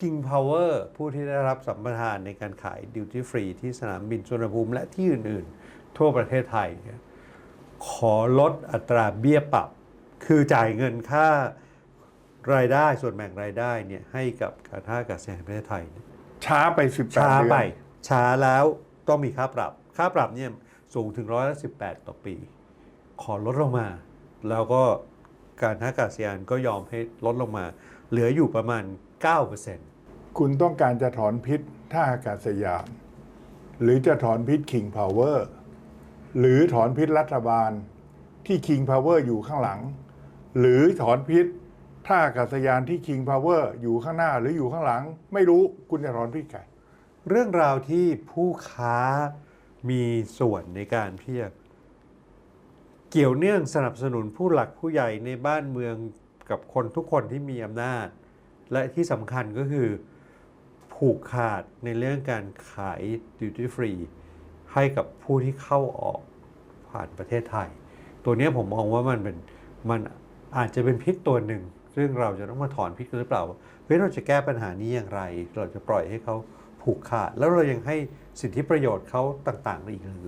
King Power ผู้ที่ได้รับสัมปทานในการขายดิวตี้ฟรีที่สนามบินสุวรรณภูมิและที่อื่น ๆ ทั่วประเทศไทยเนี่ยขอลดอัตราเบี้ยปรับ คือจ่ายเงินค่ารายได้ส่วนแบ่งรายได้เนี่ยให้กับการท่าอากาศยานแห่งประเทศไทยเนี่ยช้าไป 18 ช้าเดือนไป ช้าแล้วต้องมีค่าปรับ ค่าปรับเนี่ยสูงถึงร้อยละสิต่อปี ขอลดลงมา แล้วก็ การท่าอากาศยานก็ยอมให้ลดลงมา เหลืออยู่ประมาณ 9%คุณต้องการจะถอนพิษท่าอากาศยาน หรือจะถอนพิษ King Power หรือถอนพิษรัฐบาลที่ King Power อยู่ข้างหลัง หรือถอนพิษท่าอากาศยานที่ King Power อยู่ข้างหน้าหรืออยู่ข้างหลัง ไม่รู้คุณจะถอนพิษใครเรื่องราวที่ผู้ค้ามีส่วนในการที่จะ เกี่ยวเนื่องสนับสนุนผู้หลักผู้ใหญ่ในบ้านเมืองกับคนทุกคนที่มีอำนาจ และที่สำคัญก็คือผูกขาดในเรื่องการขายดิวตี้ฟรีให้กับผู้ที่เข้าออกผ่านประเทศไทย ตัวนี้ผมมองว่ามันเป็นมันอาจจะเป็นพิษตัวหนึ่ง ซึ่งเราจะต้องมาถอนพิษหรือเปล่าเฮ้ยเราจะแก้ปัญหานี้อย่างไร เราจะปล่อยให้เขาผูกขาด แล้วเรายังให้สิทธิประโยชน์เขาต่างๆอีกหรือ